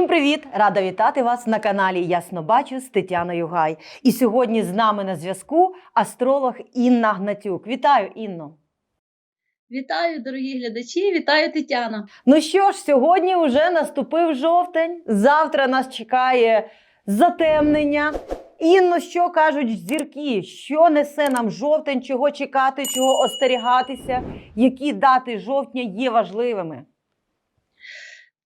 Всім привіт! Рада вітати вас на каналі Ясно Бачу з Тетяною Гай. І сьогодні з нами на зв'язку астролог Інна Гнатюк. Вітаю, Інно! Вітаю, дорогі глядачі! Вітаю Тетяна! Ну що ж, сьогодні вже наступив жовтень. Завтра нас чекає затемнення. Інно, що кажуть зірки? Що несе нам жовтень? Чого чекати, чого остерігатися? Які дати жовтня є важливими?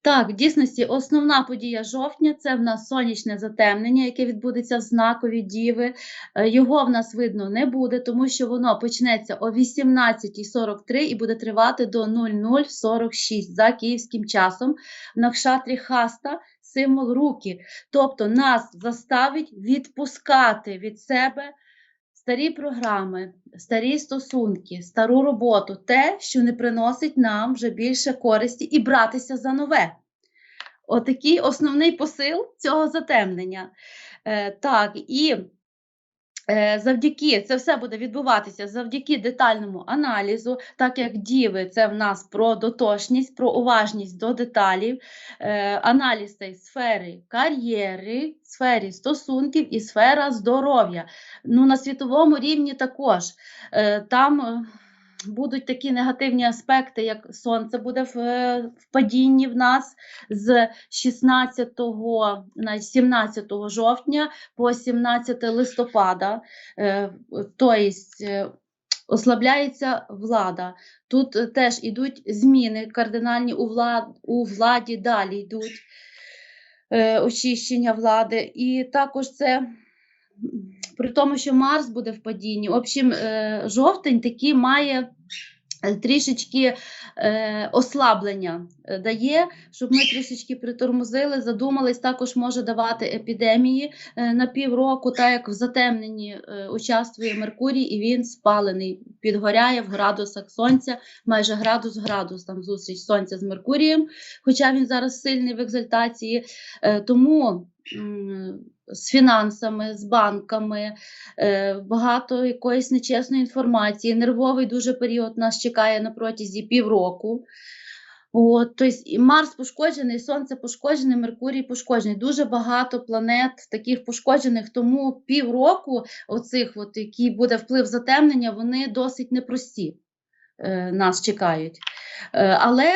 Так, в дійсності основна подія жовтня це в нас сонячне затемнення, яке відбудеться в знакові діви. Е, Його в нас видно не буде, тому що воно почнеться о 18.43 і буде тривати до 0046 за київським часом. В Накшатрі хаста символ руки. Тобто нас заставить відпускати від себе старі програми, старі стосунки, стару роботу, те, що не приносить нам вже більше користі, і братися за нове. Отакий основний посил цього затемнення. Е, так, і завдяки це все буде відбуватися завдяки детальному аналізу, так як діви це в нас про дотошність, про уважність до деталів, е, аналіз цієї сфери кар'єри, сфері стосунків і сфера здоров'я. Ну, на світовому рівні також. Е, там е, будуть такі негативні аспекти, як сонце буде в, в падінні в нас з 16, навіть 17 жовтня по 17 листопада. Е, Тобто е, ослабляється влада. Тут теж ідуть зміни кардинальні у, влад, у владі, далі йдуть е, очищення влади. І також це при тому, що Марс буде в падінні. В общем, е, жовтень такий має е, трішечки е, ослаблення дає, щоб ми трішечки притормозили, задумались, також може давати епідемії на півроку, так як в затемненні участвує Меркурій, і він спалений, підгоряє в градусах сонця, майже градус-градус там зустріч сонця з Меркурієм, хоча він зараз сильний в екзальтації. Тому з фінансами, з банками, е, багато якоїсь нечесної інформації. Нервовий дуже період нас чекає на протязі півроку. От, тобто і Марс пошкоджений, Сонце пошкоджене, Меркурій пошкоджений. Дуже багато планет таких пошкоджених, тому півроку, оцих, от, який буде вплив затемнення, вони досить непрості е, нас чекають. Е, але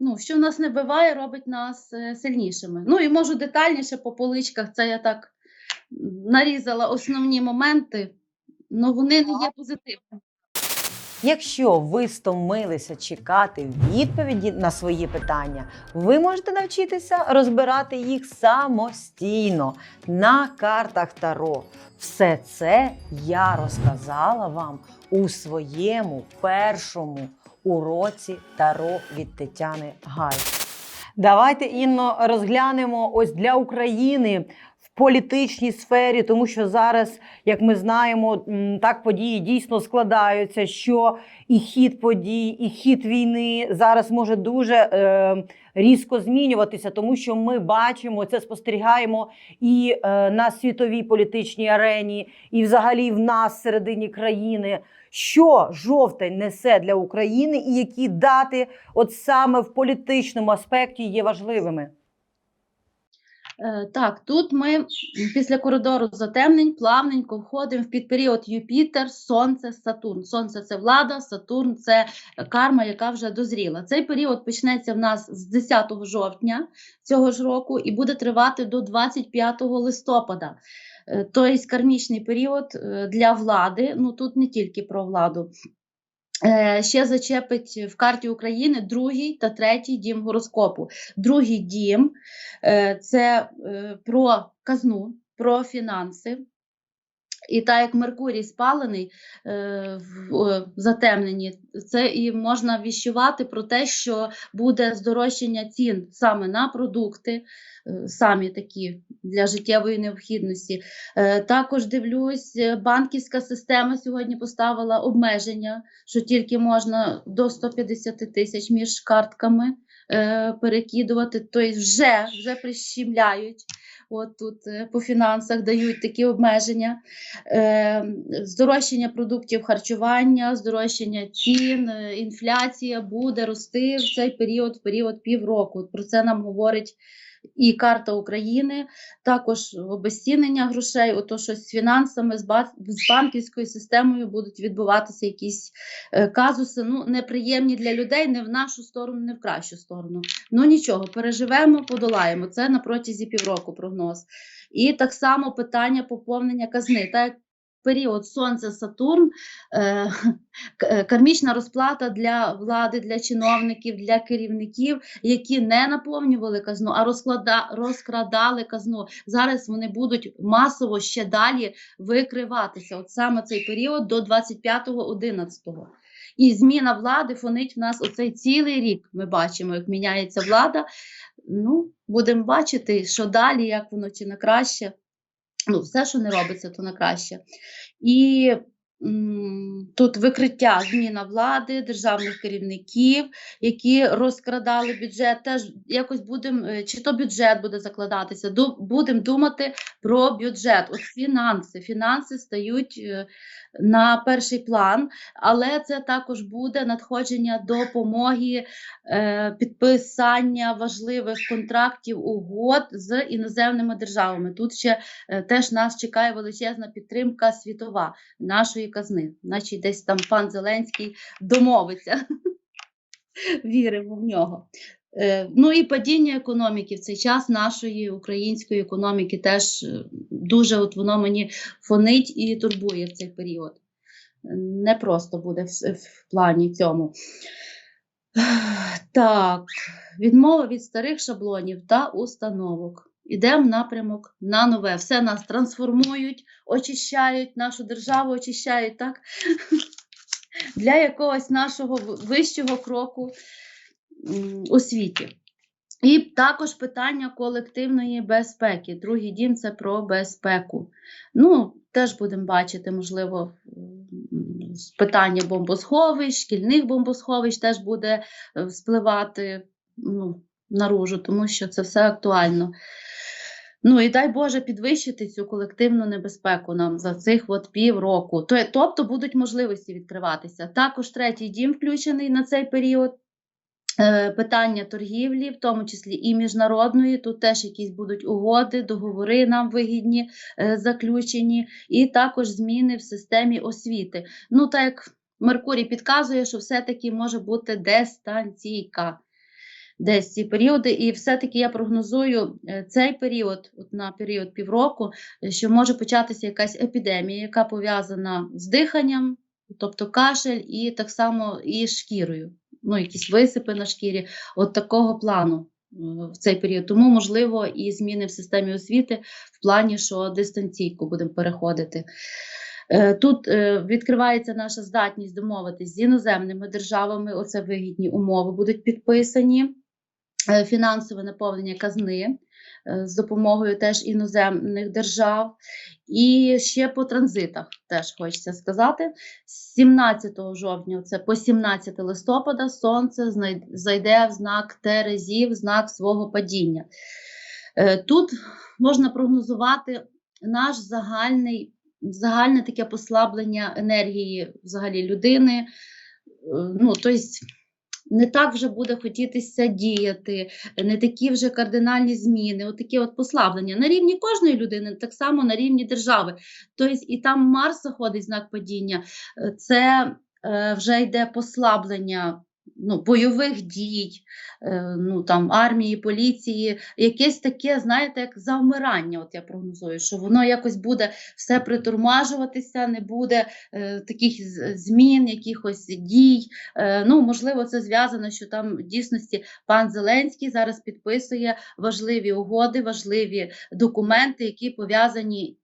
ну, що нас не биває, робить нас е, сильнішими. Ну і можу детальніше по поличках, це я так нарізала основні моменти, але вони не є позитивними. Якщо ви стомилися чекати відповіді на свої питання, ви можете навчитися розбирати їх самостійно на картах Таро. Все це я розказала вам у своєму першому уроці Таро від Тетяни Гай. Давайте Інно розглянемо ось для України політичній сфері, тому що зараз, як ми знаємо, так події дійсно складаються, що і хід подій, і хід війни зараз може дуже е, різко змінюватися, тому що ми бачимо це, спостерігаємо і е, на світовій політичній арені, і взагалі в нас всередині країни. Що жовтень несе для України, і які дати, от саме в політичному аспекті, є важливими? Е, Так, тут ми після коридору затемнень плавненько входимо в підперіод Юпітер, Сонце, Сатурн. Сонце це влада, Сатурн це карма, яка вже дозріла. Цей період почнеться в нас з 10 жовтня цього ж року і буде тривати до 25 листопада. Е, Тобто кармічний період е, для влади. Ну тут не тільки про владу. Е, Ще зачепить в карті України другий та третій дім гороскопу. Другий дім це про казну, про фінанси. І так як Меркурій спалений е, в затемненні, це і можна віщувати про те, що буде здорожчання цін саме на продукти, е, самі такі для життєвої необхідності. Е, Також дивлюсь, е, банківська система сьогодні поставила обмеження, що тільки можна до 150 тисяч між картками е, перекидувати, тобто вже, вже прищемляють. От тут е, по фінансах дають такі обмеження, е, здорожчання продуктів харчування, здорожчання цін, е, інфляція буде рости в цей період, в період півроку. Про це нам говорить і карта України, також обезцінення грошей, ото що з фінансами, з банківською системою будуть відбуватися якісь е, казуси, ну, неприємні для людей, не в нашу сторону, не в кращу сторону. Ну нічого, переживемо, подолаємо. Це на протязі півроку прогноз. І так само питання поповнення казни. Так як період Сонце Сатурн, е, е, кармічна розплата для влади, для чиновників, для керівників, які не наповнювали казну, а розкрадали казну. Зараз вони будуть масово ще далі викриватися. От саме цей період до 25.11. І зміна влади фонить в нас оцей цілий рік. Ми бачимо, як міняється влада. Ну, будемо бачити, що далі, як воно чи на краще. Ну, все, що не робиться, то на краще. І тут викриття зміна влади, державних керівників, які розкрадали бюджет. Теж якось будемо, е, чи то бюджет буде закладатися, будемо думати про бюджет. От фінанси. Фінанси стають е, на перший план, але це також буде надходження допомоги, е, підписання важливих контрактів, угод з іноземними державами. Тут ще теж нас чекає величезна підтримка світова нашої казни. Значить, десь там пан Зеленський домовиться. Віримо в нього. Е, Ну і падіння економіки в цей час нашої української економіки теж е, дуже от воно мені фонить і турбує в цей період. Не просто буде в, в плані цьому. Так, відмова від старих шаблонів та установок. Ідемо в напрямок на нове. Все нас трансформують, очищають, нашу державу очищають, так? Для якогось нашого вищого кроку у світі. І також питання колективної безпеки. Другий дім це про безпеку. Ну, теж будемо бачити, можливо, питання бомбосховищ, шкільних бомбосховищ теж буде е, вспливати ну, наружу, тому що це все актуально. Ну і дай Боже підвищити цю колективну небезпеку нам за цих от півроку. Тобто будуть можливості відкриватися. Також третій дім включений на цей період. Е, Питання торгівлі, в тому числі і міжнародної, тут теж якісь будуть угоди, договори нам вигідні е, заключені, і також зміни в системі освіти. Ну, так як Меркурій підказує, що все-таки може бути дистанційка десь ці періоди, і все-таки я прогнозую е, цей період, от на період півроку, е, що може початися якась епідемія, яка пов'язана з диханням, тобто кашель, і так само і шкірою. Ну, якісь висипи на шкірі, от такого плану е, в цей період. Тому, можливо, і зміни в системі освіти в плані, що дистанційку будемо переходити. Тут відкривається наша здатність домовитись з іноземними державами. Оце вигідні умови будуть підписані. Е, Фінансове наповнення казни е, з допомогою теж іноземних держав. І ще по транзитах теж хочеться сказати. З 17 жовтня, це по 17 листопада, сонце зайде в знак Терезів, в знак свого падіння. Е, Тут можна прогнозувати наш загальний, загальне таке послаблення енергії взагалі людини. Ну, тобто, не так вже буде хотітися діяти, не такі вже кардинальні зміни, от такі от послаблення на рівні кожної людини, так само на рівні держави. Тобто, і там Марс заходить знак падіння, е, це е, вже йде послаблення ну, бойових дій, е, ну, там, армії, поліції, якесь таке, знаєте, як завмирання, от я прогнозую, що воно якось буде все притормажуватися, не буде е, таких змін, якихось дій. Е, ну, можливо, це зв'язано, що там в дійсності пан Зеленський зараз підписує важливі угоди, важливі документи, які пов'язані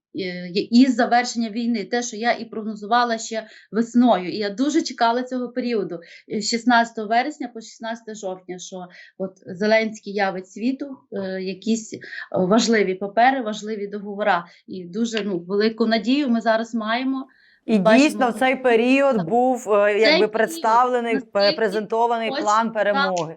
із завершенням війни. Те, що я і прогнозувала ще весною. І я дуже чекала цього періоду е, з 16 вересня по 16 жовтня, що от Зеленський явить світу е, якісь важливі папери, важливі договори. І дуже ну, велику надію ми зараз маємо. І Бачимо, дійсно в цей період був е, якби представлений, презентований план так. перемоги.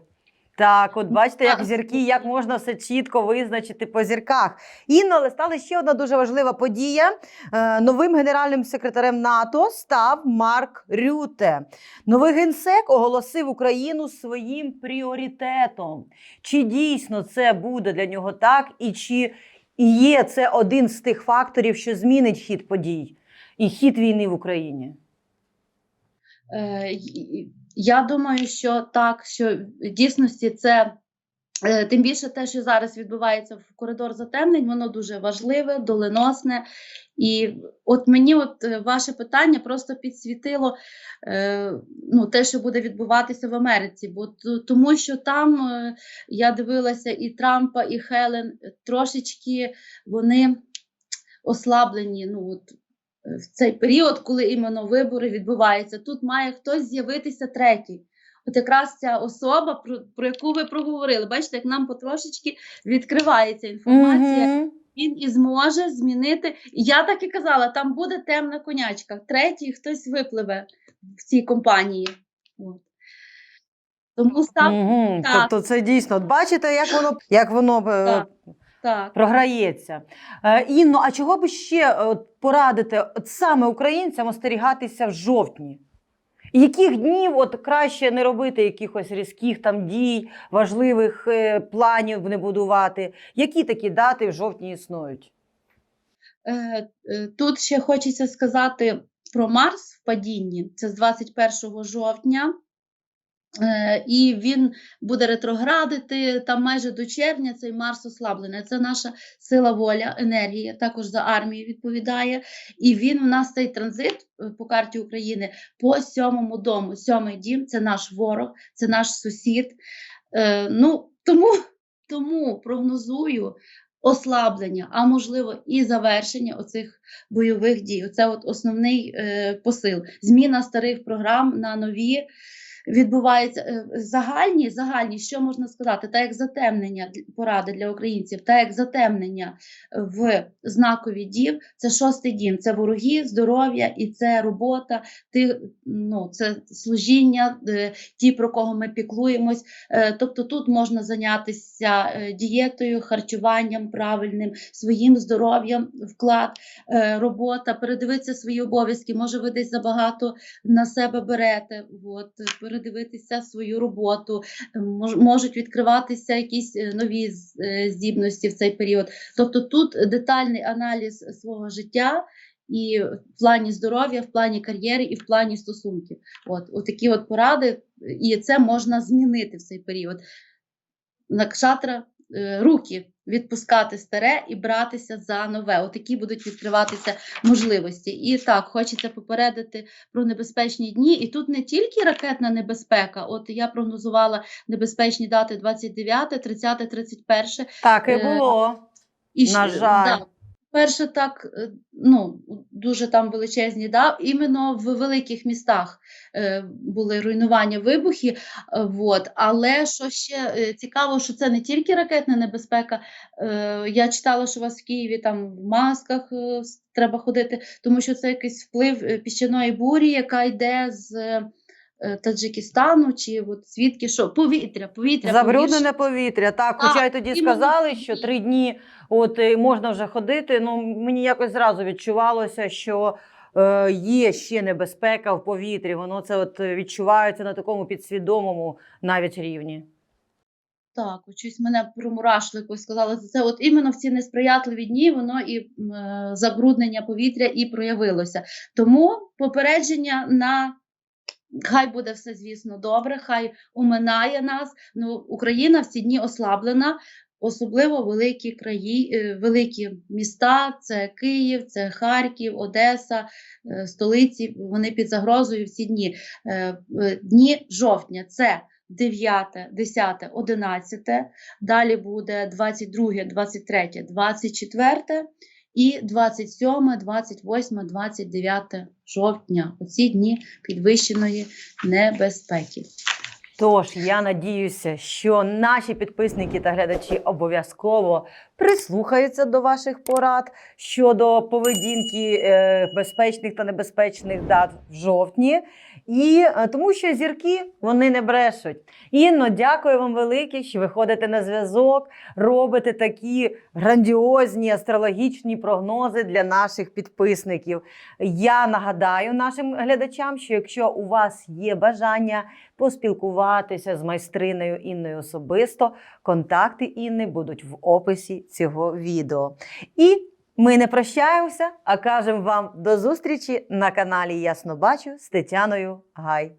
Так, от бачите, як зірки, як можна все чітко визначити по зірках. Інно, але стала ще одна дуже важлива подія. Е, Новим генеральним секретарем НАТО став Марк Рюте. Новий генсек оголосив Україну своїм пріоритетом. Чи дійсно це буде для нього так, і чи є це один з тих факторів, що змінить хід подій і хід війни в Україні? Я думаю, що так, що в дійсності це. е, Тим більше те, що зараз відбувається в коридор затемнень, воно дуже важливе, доленосне. І от мені от е, ваше питання просто підсвітило е, ну, те, що буде відбуватися в Америці. Бо тому що там я дивилася і Трампа, і Хелен трошечки вони ослаблені. Ну, от, в цей період, коли іменно вибори відбуваються, тут має хтось з'явитися третій. От якраз ця особа, про, про яку ви проговорили, бачите, як нам потрошечки відкривається інформація, Мгм. він і зможе змінити. Я так і казала, там буде темна конячка, третій хтось випливе в цій компанії. От. Тому став Мгм. так. Тобто це дійсно. Бачите, як воно як воно е, Так. Так. програється. Е, Інно, а чого би ще е, от, порадити от саме українцям остерігатися в жовтні? Яких днів от краще не робити якихось різких там дій, важливих е, планів не будувати? Які такі дати в жовтні існують? Е, е, Тут ще хочеться сказати про Марс в падінні. Це з 21 жовтня. Е, І він буде ретроградити там майже до червня цей Марс ослаблений. Це наша сила воля, енергія, також за армію відповідає. І він у нас цей транзит е, по карті України по сьомому дому. Сьомий дім це наш ворог, це наш сусід. Е, Ну тому, тому прогнозую ослаблення, а можливо і завершення оцих бойових дій. Це от основний е, посил. Зміна старих програм на нові. Відбувається е, загальні, загальні, що можна сказати, так як затемнення поради для українців, так як затемнення в знакові дів, це шостий дім, це вороги, здоров'я і це робота, ти, ну, це служіння, е, ті, про кого ми піклуємось. Е, Тобто тут можна зайнятися е, дієтою, харчуванням правильним, своїм здоров'ям, вклад, е, робота, передивитися свої обов'язки. Може, ви десь забагато на себе берете, от, передивитися свою роботу, можуть відкриватися якісь е, нові е, здібності в цей період. Тобто тут детальний аналіз свого життя. І в плані здоров'я, в плані кар'єри, і в плані стосунків. От, от такі от поради, і це можна змінити в цей період. Накшатра руки відпускати старе і братися за нове. Отакі будуть відкриватися можливості. І так, хочеться попередити про небезпечні дні. І тут не тільки ракетна небезпека. От я прогнозувала небезпечні дати 29, 30, 31. Так і Е, було. І На ще- жаль. Да, перше, так, е, ну, дуже там величезні, да, іменно в великих містах е, були руйнування, вибухи. Е, вот. Але що ще цікаво, що це не тільки ракетна небезпека. Я читала, що у вас в Києві там в масках треба ходити, тому що це якийсь вплив піщаної бурі, яка йде з. Е, Таджикистану чи от звідки що повітря, повітря Забруднене повітря. Так, Так, хоча й тоді сказали, що три дні от е, можна вже ходити. Ну мені якось зразу відчувалося, що е, є ще небезпека в повітрі. Воно це от е, відчувається на такому підсвідомому навіть рівні. Так, щось мене промурашило, якось сказала за це. От іменно в ці несприятливі дні воно і е, забруднення повітря і проявилося. Тому попередження на хай буде все, звісно, добре, хай уминає нас. Ну, Україна в ці дні ослаблена. Особливо великі краї, е, великі міста, це Київ, це Харків, Одеса, е, столиці. Вони під загрозою в ці дні. Е, Дні жовтня це 9, 10, 11, далі буде 22, 23, 24 і 27, 28, 29 жовтня. Оці дні підвищеної небезпеки. Тож я надіюся, що наші підписники та глядачі обов'язково прислухаються до ваших порад щодо поведінки е, безпечних та небезпечних дат в жовтні. І е, тому що зірки вони не брешуть. Інно, дякую вам велике, що ви ходите на зв'язок, робите такі грандіозні астрологічні прогнози для наших підписників. Я нагадаю нашим глядачам, що якщо у вас є бажання поспілкуватися з майстриною Інною особисто, контакти Інни будуть в описі цього відео. І ми не прощаємося, а кажемо вам до зустрічі на каналі Ясно Бачу з Тетяною Гай.